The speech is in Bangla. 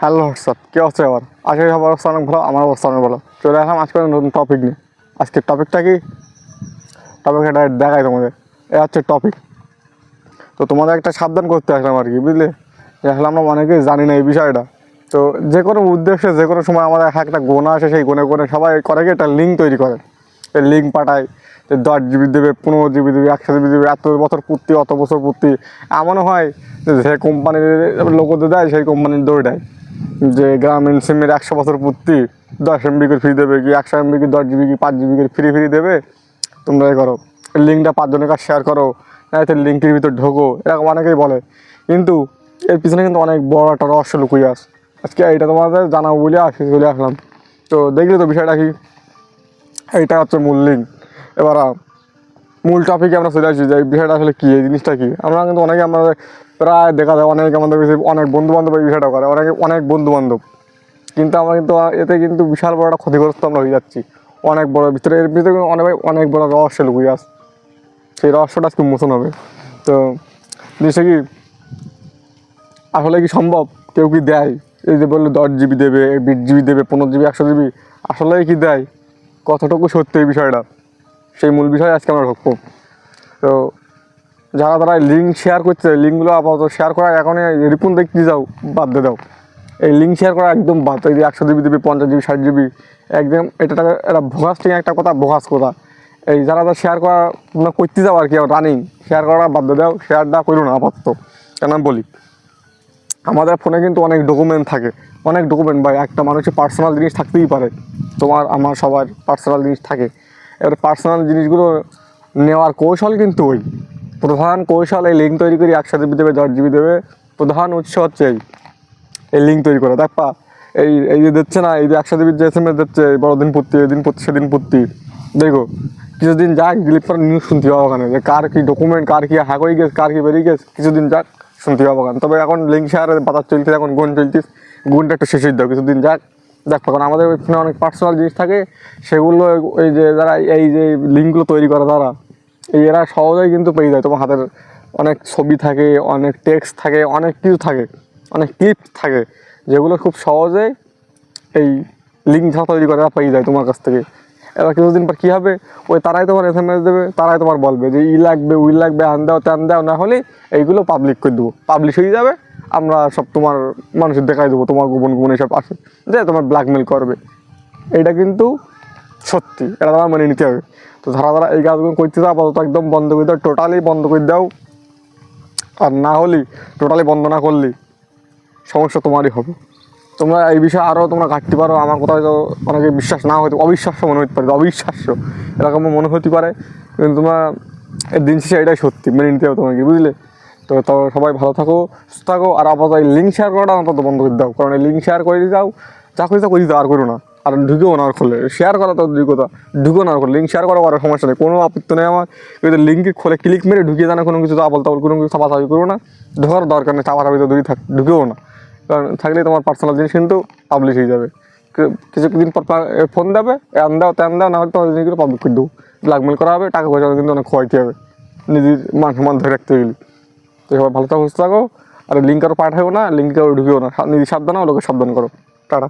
হ্যালো হোয়াটসঅ্যাপ কী অবস্থা আবার আজকে সবার অবস্থা অনেক ভালো, আমার অবস্থা অনেক ভালো। চলে আসলাম আজকে নতুন টপিক নিয়ে। আজকের টপিকটা কি? টপিক এটা দেখাই তোমাদের। এ হচ্ছে টপিক তো তোমাদের একটা সাবধান করতে আসলাম আর কি, বুঝলে? আসলে আমরা অনেকেই জানি না এই বিষয়টা। তো যে কোনো উদ্দেশ্যে, যে কোনো সময় আমাদের একটা গোনা আসে, সেই গোনে গোনে সবাই করে কি? একটা লিঙ্ক তৈরি করে। এই লিঙ্ক পাঠায় যে দশ জিবি দেবে, পনেরো জিবি দেবে, একশো জিবি দেবে, এত বছর পূর্তি, অত বছর পূর্তি। এমনও হয় যে যে কোম্পানির লোকদের দেয়, সেই কোম্পানির দৌড় দেয়। যে গ্রামীণ সিমের একশো বছর পূর্তি দশ এমবি করে ফ্রি দেবে কি, একশো এমবি কি, দশ জিবি কি, পাঁচ জিবি করে ফ্রি ফ্রি দেবে? তোমরা এ করো। লিঙ্কটা পাঁচজনের কাছে শেয়ার করো। এতে লিঙ্কের ভিতর ঢোকো। এরকম অনেকেই বলে। কিন্তু এর পিছনে কিন্তু অনেক বড় একটা রহস্য লুকিয়ে আস। আজকে এইটা তোমাদের জানাব বলে আসি, চলে আসলাম। তো দেখলে তো বিষয়টা কি? এইটা হচ্ছে মূল লিঙ্ক এবার মূল টপিকে আমরা চলে আসি, যে এই বিষয়টা আসলে কী, এই জিনিসটা কী? আমরা কিন্তু অনেকে আমাদের প্রায় দেখা যায়, অনেক আমাদের অনেক বন্ধু বান্ধব এই বিষয়টা করে, অনেকে অনেক বন্ধু বান্ধব কিন্তু আমরা কিন্তু, এতে কিন্তু বিশাল বড় একটা ক্ষতিগ্রস্ত আমরা হয়ে যাচ্ছি, অনেক বড় ভিতরে, এর ভিতরে অনেক অনেক বড় রহস্য লুকিয়ে আস সেই রহস্যটা আজকে মোচন হবে। তো, জিনিসটা কি? আসলে কি সম্ভব? কেউ কি দেয়? এই যে বলল দশ জিবি দেবে, বিশ জিবি দেবে, পনেরো জিবি একশো জিবি আসলে কি দেয়? কতটুকু সত্যি এই বিষয়টা? সেই মূল বিষয়ে আজকে আমরা ঢুকবো। তো যারা তারা লিঙ্ক শেয়ার করছে লিঙ্কগুলো আপাতত শেয়ার করা এখন রিপন দেখতে যাও বাদ দিয়ে দাও। এই লিঙ্ক শেয়ার করা একদম বাদ, এই যে একশো জিবি, দিবি, পঞ্চাশ জিবি, ষাট জিবি, একদম এটা এটা ভোগাস ঠিক একটা কথা, ভোগাস কথা। এই যারা তারা শেয়ার করা তোমরা করতে যাও আর কি রানিং শেয়ার করা বাদ দিয়ে দাও শেয়ারটা করো না আপাতত। কেন আমি বলি? আমাদের ফোনে কিন্তু অনেক ডকুমেন্ট থাকে। অনেক ডকুমেন্ট বা একটা মানুষের পার্সোনাল জিনিস থাকতেই পারে। তোমার, আমার সবার পার্সোনাল জিনিস থাকে। এবার পার্সোনাল জিনিসগুলো নেওয়ার কৌশল কিন্তু ওই। প্রধান কৌশল এই লিঙ্ক তৈরি করে একশো জিবি দেবে দশ জিবি দেবে প্রধান উৎস হচ্ছে এই এই লিঙ্ক তৈরি করা। দেখপা এই এই যে দিচ্ছে না, এই যে একশো জিবির যে এস এম এস দিচ্ছে, এই বড়দিন পূর্তি এদিন পূর্তি সেদিন পূর্তি দেখো, কিছুদিন যাক গ্লিপ করে নিউজ শুনতে পাবো ওখানে যে কার কী ডকুমেন্ট কার কী হ্যাক হয়ে গেছে, কার কী বেরিয়ে গেছে, কিছুদিন যাক, শুনতে পাবো ওখানে তবে এখন লিঙ্ক শেয়ারের বাজার চলছে এখন গুণ চলছিস গুণটা একটু শেষ হয়ে দাও কিছুদিন যাক। দেখ কারণ আমাদের ওইখানে অনেক পার্সোনাল জিনিস থাকে, সেগুলো এই যে যারা, এই যে লিঙ্কগুলো তৈরি করে তারা, এই এরা সহজেই কিন্তু পেয়ে যায়। তোমার হাতের অনেক ছবি থাকে, অনেক টেক্সট থাকে, অনেক কিছু থাকে, অনেক ক্লিপ থাকে, যেগুলো খুব সহজেই এই লিঙ্ক ছাড়া তৈরি করে পেয়ে যায় তোমার কাছ থেকে। এবার কিছুদিন পর কী হবে? ওই তারাই তোমার এস এম এস দেবে, তারাই তোমার বলবে যে, ই লাগবে উই লাগবে, আন দাও, ত্যান দাও, না হলে এইগুলো পাবলিক করে দেবো। পাবলিশ হয়ে যাবে আমরা সব তোমার মানুষের দেখাই দেবো, তোমার গোপন গোপন এইসব আসে যে তোমার ব্ল্যাকমেল করবে। এটা কিন্তু সত্যি, এটা তোমার মেনে নিতে হবে। তো যারা যারা এই কাজগুলো করতে দাও আপাতত একদম বন্ধ করে দাও টোটালি বন্ধ করে দাও। আর না হলে টোটালি বন্ধ না করলে সমস্যা তোমারই হবে। তোমরা এই বিষয়ে আরও তোমরা ঘাটতে পারো, আমার কোথাও তো অনেকে বিশ্বাস না হতে অবিশ্বাস্য মনে হতে পারে, অবিশ্বাস্য। এরকম মনে হতে পারে, কিন্তু তোমরা দিন শেষে এটাই সত্যি, মেনে নিতে হবে তোমাকে, বুঝলে? তো তো সবাই ভালো থাকো, সুস্থ থাকো, আর আপাতত এই লিঙ্ক শেয়ার করাটা অন্তত বন্ধ করে দাও, কারণ এই লিঙ্ক শেয়ার করে দিয়ে দাও যা করে করে দিতে আর করো না। আর ঢুকেও না খুলে শেয়ার করা তো কথা, ঢুকেও না খুলে লিঙ্ক শেয়ার করা করার সমস্যা নেই, কোনো আপত্তি নেই আমার। কিন্তু লিঙ্কে খোলে ক্লিক মেরে ঢুকিয়ে জানা, কোনো কিছু আবল তাবল, কোনো কিছু চাপাচাপি করো না। ঢোকার দরকার নেই, চাপাচাপি তো দূরই থাক, ঢুকেও না। কারণ থাকলে তোমার পার্সোনাল জিনিস কিন্তু পাবলিশ হয়ে যাবে। কি- কিছুদিন পর ফোন দেবে এন দাও তেন দাও, না হলে তোমার জিনিসগুলো পাবলিক করে দেবো। ব্ল্যাকমেল করা হবে, টাকা পয়সা কিন্তু অনেক ক্ষয়তে হবে। নিজের মান সম্মান ধরে রাখতে গেলে। তো সবাই ভালো থাকো, সুস্থ থাকো। আর লিঙ্ক আরও পাঠাবো না লিঙ্ক আরও ঢুকিও না। নিজে সাবধান হও লোকে সাবধান করো। টাটা।